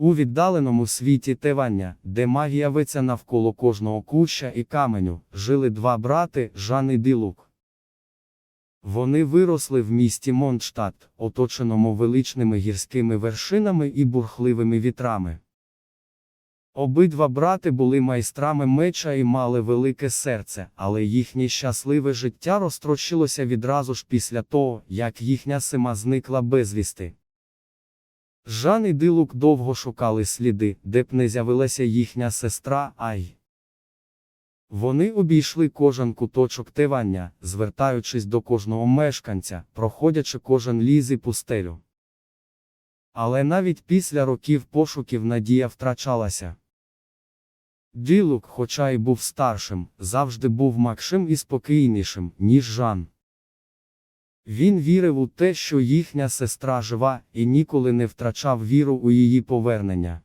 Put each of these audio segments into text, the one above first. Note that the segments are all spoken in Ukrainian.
У віддаленому світі Тевання, де магія виться навколо кожного куща і каменю, жили два брати Жан і Дилук. Вони виросли в місті Монштадт, оточеному величними гірськими вершинами і бурхливими вітрами. Обидва брати були майстрами меча і мали велике серце, але їхнє щасливе життя розтрощилося відразу ж після того, як їхня сима зникла безвісти. Жан і Дилук довго шукали сліди, де б не з'явилася їхня сестра Ай. Вони обійшли кожен куточок тивання, звертаючись до кожного мешканця, проходячи кожен ліз і пустелю. Але навіть після років пошуків надія втрачалася. Ділук, хоча й був старшим, завжди був макшим і спокійнішим, ніж Жан. Він вірив у те, що їхня сестра жива, і ніколи не втрачав віру у її повернення.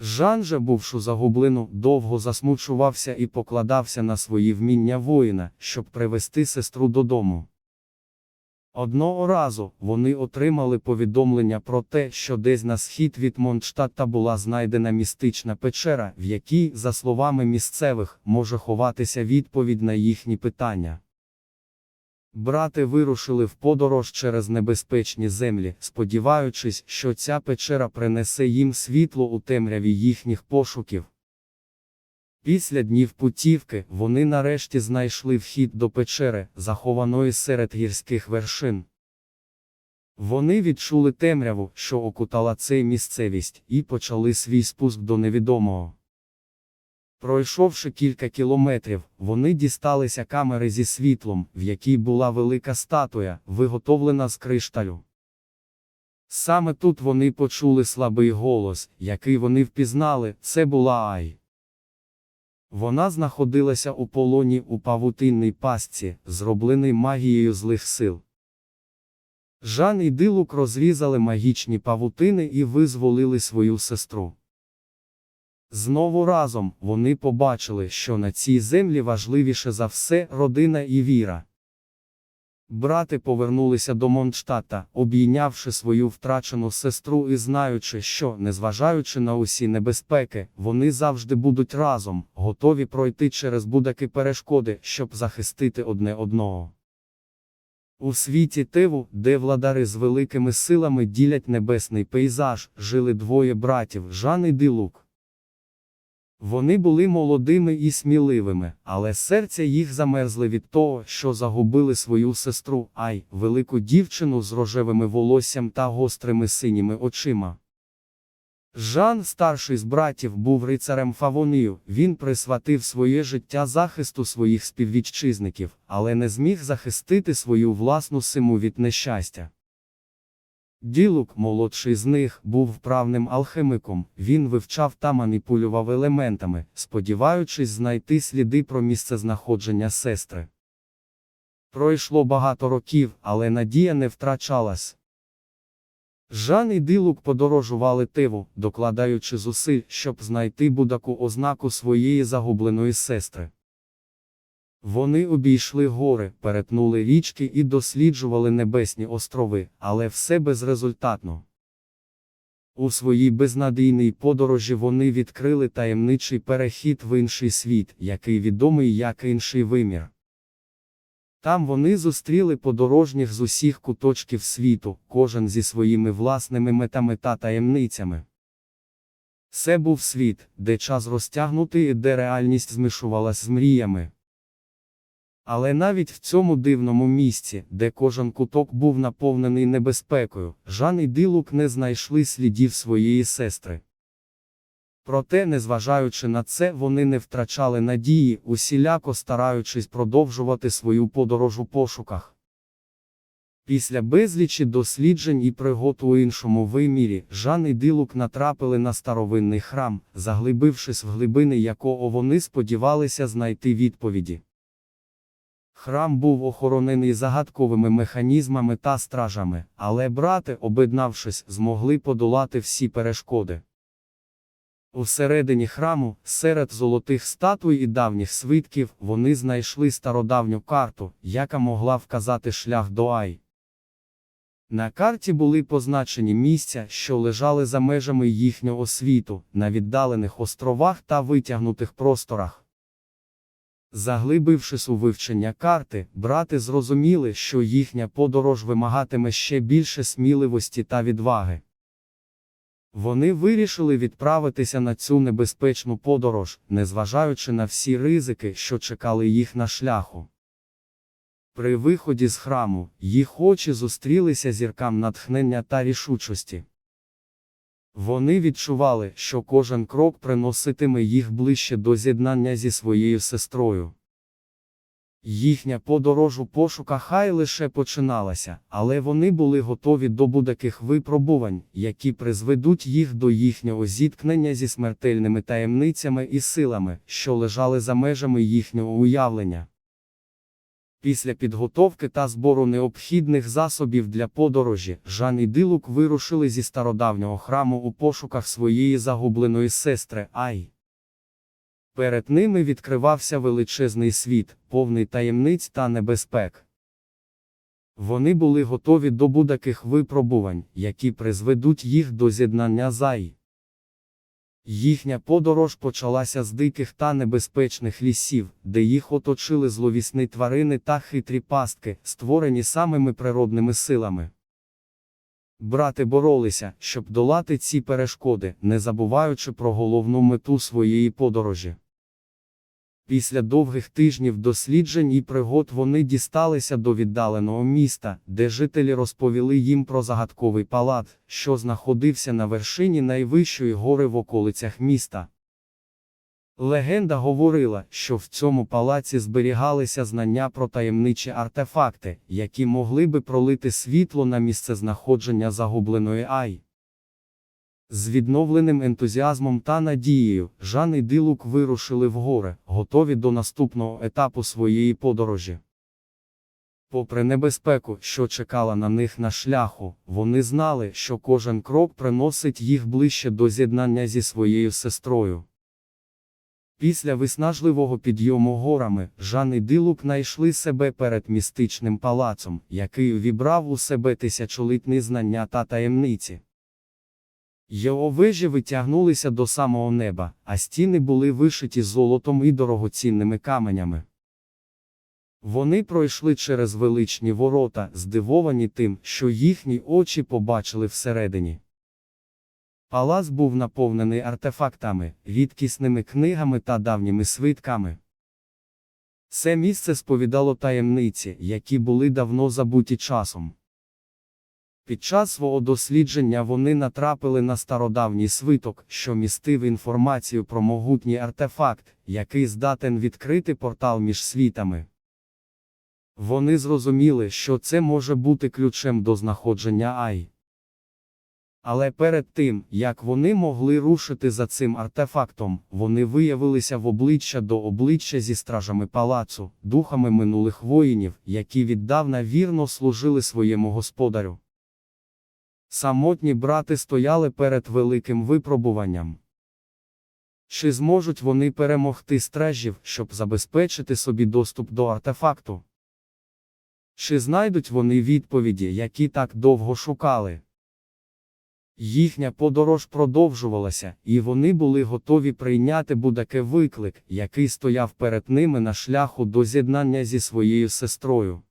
Жан же, бувши загублину, довго засмучувався і покладався на свої вміння воїна, щоб привести сестру додому. Одного разу вони отримали повідомлення про те, що десь на схід від Монштадта була знайдена містична печера, в якій, за словами місцевих, може ховатися відповідь на їхні питання. Брати вирушили в подорож через небезпечні землі, сподіваючись, що ця печера принесе їм світло у темряві їхніх пошуків. Після днів путівки вони нарешті знайшли вхід до печери, захованої серед гірських вершин. Вони відчули темряву, що окутала цей місцевість, і почали свій спуск до невідомого. Пройшовши кілька кілометрів, вони дісталися камери зі світлом, в якій була велика статуя, виготовлена з кришталю. Саме тут вони почули слабий голос, який вони впізнали, це була Ай. Вона знаходилася у полоні у павутинній пастці, зробленій магією злих сил. Жан і Дилук розрізали магічні павутини і визволили свою сестру. Знову разом вони побачили, що на цій землі важливіше за все родина і віра. Брати повернулися до Монштата, обійнявши свою втрачену сестру і знаючи, що, незважаючи на усі небезпеки, вони завжди будуть разом, готові пройти через будь-які перешкоди, щоб захистити одне одного. У світі Тиву, де владари з великими силами ділять небесний пейзаж, жили двоє братів Жан і Дилук. Вони були молодими і сміливими, але серця їх замерзли від того, що загубили свою сестру, ай, велику дівчину з рожевими волоссям та гострими синіми очима. Жан, старший з братів, був рицарем Фавонію, він присвятив своє життя захисту своїх співвітчизників, але не зміг захистити свою власну симу від нещастя. Ділук, молодший з них, був вправним алхимиком, він вивчав та маніпулював елементами, сподіваючись знайти сліди про місцезнаходження сестри. Пройшло багато років, але надія не втрачалась. Жан і Дилук подорожували тиву, докладаючи зусиль, щоб знайти будаку ознаку своєї загубленої сестри. Вони обійшли гори, перетнули річки і досліджували небесні острови, але все безрезультатно. У своїй безнадійній подорожі вони відкрили таємничий перехід в інший світ, який відомий як інший вимір. Там вони зустріли подорожніх з усіх куточків світу, кожен зі своїми власними метами та таємницями. Це був світ, де час розтягнутий і де реальність змішувалась з мріями. Але навіть в цьому дивному місці, де кожен куток був наповнений небезпекою, Жан і Дилук не знайшли слідів своєї сестри. Проте, незважаючи на це, вони не втрачали надії, усіляко стараючись продовжувати свою подорож у пошуках. Після безлічі досліджень і пригод у іншому вимірі, Жан і Дилук натрапили на старовинний храм, заглибившись в глибини якого вони сподівалися знайти відповіді. Храм був охоронений загадковими механізмами та стражами, але брати, об'єднавшись, змогли подолати всі перешкоди. Усередині храму, серед золотих статуй і давніх свитків, вони знайшли стародавню карту, яка могла вказати шлях до Ай. На карті були позначені місця, що лежали за межами їхнього світу, на віддалених островах та витягнутих просторах. Заглибившись у вивчення карти, брати зрозуміли, що їхня подорож вимагатиме ще більше сміливості та відваги. Вони вирішили відправитися на цю небезпечну подорож, незважаючи на всі ризики, що чекали їх на шляху. При виході з храму, їх очі зустрілися зіркам натхнення та рішучості. Вони відчували, що кожен крок приноситиме їх ближче до з'єднання зі своєю сестрою. Їхня подорож у пошуках хай лише починалася, але вони були готові до будь-яких випробувань, які призведуть їх до їхнього зіткнення зі смертельними таємницями і силами, що лежали за межами їхнього уявлення. Після підготовки та збору необхідних засобів для подорожі, Жан і Дилук вирушили зі стародавнього храму у пошуках своєї загубленої сестри Ай. Перед ними відкривався величезний світ, повний таємниць та небезпек. Вони були готові до будь-яких випробувань, які призведуть їх до з'єднання з Ай. Їхня подорож почалася з диких та небезпечних лісів, де їх оточили зловісні тварини та хитрі пастки, створені самими природними силами. Брати боролися, щоб долати ці перешкоди, не забуваючи про головну мету своєї подорожі. Після довгих тижнів досліджень і пригод вони дісталися до віддаленого міста, де жителі розповіли їм про загадковий палат, що знаходився на вершині найвищої гори в околицях міста. Легенда говорила, що в цьому палаці зберігалися знання про таємничі артефакти, які могли би пролити світло на місцезнаходження загубленої Ай. З відновленим ентузіазмом та надією, Жан і Дилук вирушили в гори, готові до наступного етапу своєї подорожі. Попри небезпеку, що чекала на них на шляху, вони знали, що кожен крок приносить їх ближче до з'єднання зі своєю сестрою. Після виснажливого підйому горами, Жан і Дилук знайшли себе перед містичним палацом, який увібрав у себе тисячолітні знання та таємниці. Його вежі витягнулися до самого неба, а стіни були вишиті золотом і дорогоцінними каменями. Вони пройшли через величні ворота, здивовані тим, що їхні очі побачили всередині. Палац був наповнений артефактами, рідкісними книгами та давніми свитками. Це місце сповідало таємниці, які були давно забуті часом. Під час свого дослідження вони натрапили на стародавній свиток, що містив інформацію про могутній артефакт, який здатен відкрити портал між світами. Вони зрозуміли, що це може бути ключем до знаходження Ай. Але перед тим, як вони могли рушити за цим артефактом, вони виявилися в обличчя до обличчя зі стражами палацу, духами минулих воїнів, які віддавна вірно служили своєму господарю. Самотні брати стояли перед великим випробуванням. Чи зможуть вони перемогти стражів, щоб забезпечити собі доступ до артефакту? Чи знайдуть вони відповіді, які так довго шукали? Їхня подорож продовжувалася, і вони були готові прийняти будь-який виклик, який стояв перед ними на шляху до з'єднання зі своєю сестрою.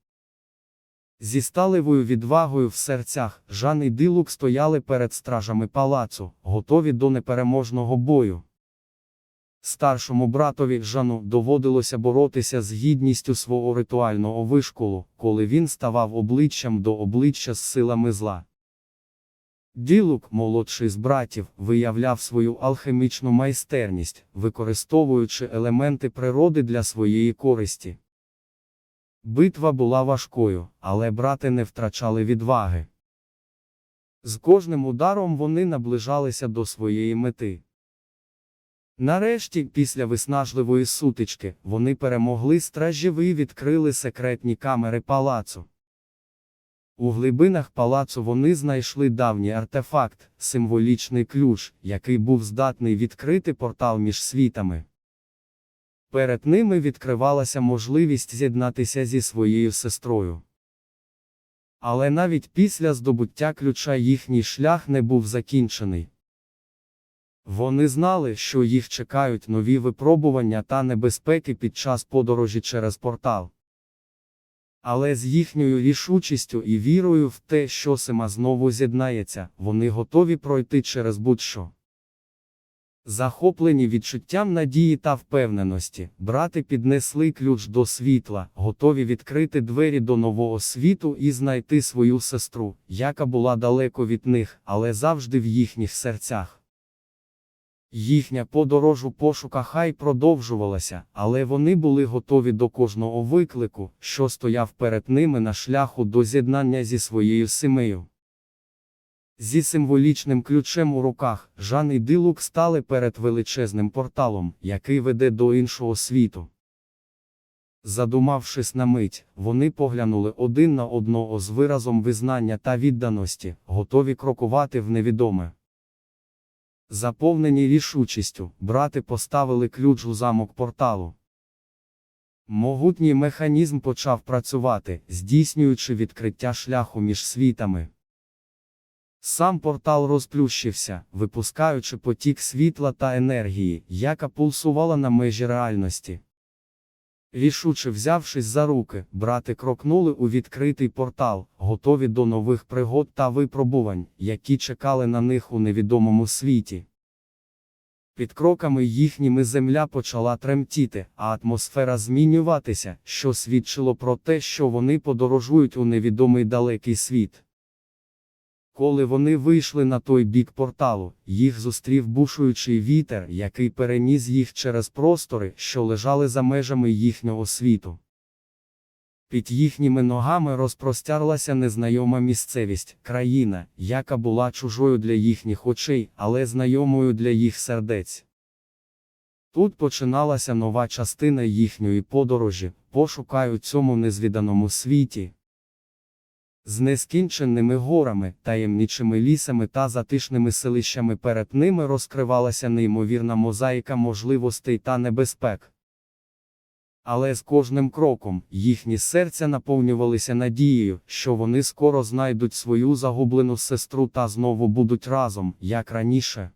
Зі сталевою відвагою в серцях, Жан і Дилук стояли перед стражами палацу, готові до непереможного бою. Старшому братові Жану доводилося боротися з гідністю свого ритуального вишколу, коли він ставав обличчям до обличчя з силами зла. Ділук, молодший з братів, виявляв свою алхімічну майстерність, використовуючи елементи природи для своєї користі. Битва була важкою, але брати не втрачали відваги. З кожним ударом вони наближалися до своєї мети. Нарешті, після виснажливої сутички, вони перемогли стражів і відкрили секретні камери палацу. У глибинах палацу вони знайшли давній артефакт, символічний ключ, який був здатний відкрити портал між світами. Перед ними відкривалася можливість з'єднатися зі своєю сестрою. Але навіть після здобуття ключа їхній шлях не був закінчений. Вони знали, що їх чекають нові випробування та небезпеки під час подорожі через портал. Але з їхньою рішучістю і вірою в те, що Сима знову з'єднається, вони готові пройти через будь-що. Захоплені відчуттям надії та впевненості, брати піднесли ключ до світла, готові відкрити двері до нового світу і знайти свою сестру, яка була далеко від них, але завжди в їхніх серцях. Їхня подорож у пошуках хай продовжувалася, але вони були готові до кожного виклику, що стояв перед ними на шляху до з'єднання зі своєю сімею. Зі символічним ключем у руках, Жан і Дилук стали перед величезним порталом, який веде до іншого світу. Задумавшись на мить, вони поглянули один на одного з виразом визнання та відданості, готові крокувати в невідоме. Заповнені рішучістю, брати поставили ключ у замок порталу. Могутній механізм почав працювати, здійснюючи відкриття шляху між світами. Сам портал розплющився, випускаючи потік світла та енергії, яка пулсувала на межі реальності. Рішуче взявшись за руки, брати крокнули у відкритий портал, готові до нових пригод та випробувань, які чекали на них у невідомому світі. Під кроками їхніми земля почала тремтіти, а атмосфера змінюватися, що свідчило про те, що вони подорожують у невідомий далекий світ. Коли вони вийшли на той бік порталу, їх зустрів бушуючий вітер, який переніс їх через простори, що лежали за межами їхнього світу. Під їхніми ногами розпростярлася незнайома місцевість, країна, яка була чужою для їхніх очей, але знайомою для їх сердець. Тут починалася нова частина їхньої подорожі, пошукай у цьому незвіданому світі. З нескінченними горами, таємничими лісами та затишними селищами перед ними розкривалася неймовірна мозаїка можливостей та небезпек. Але з кожним кроком їхні серця наповнювалися надією, що вони скоро знайдуть свою загублену сестру та знову будуть разом, як раніше.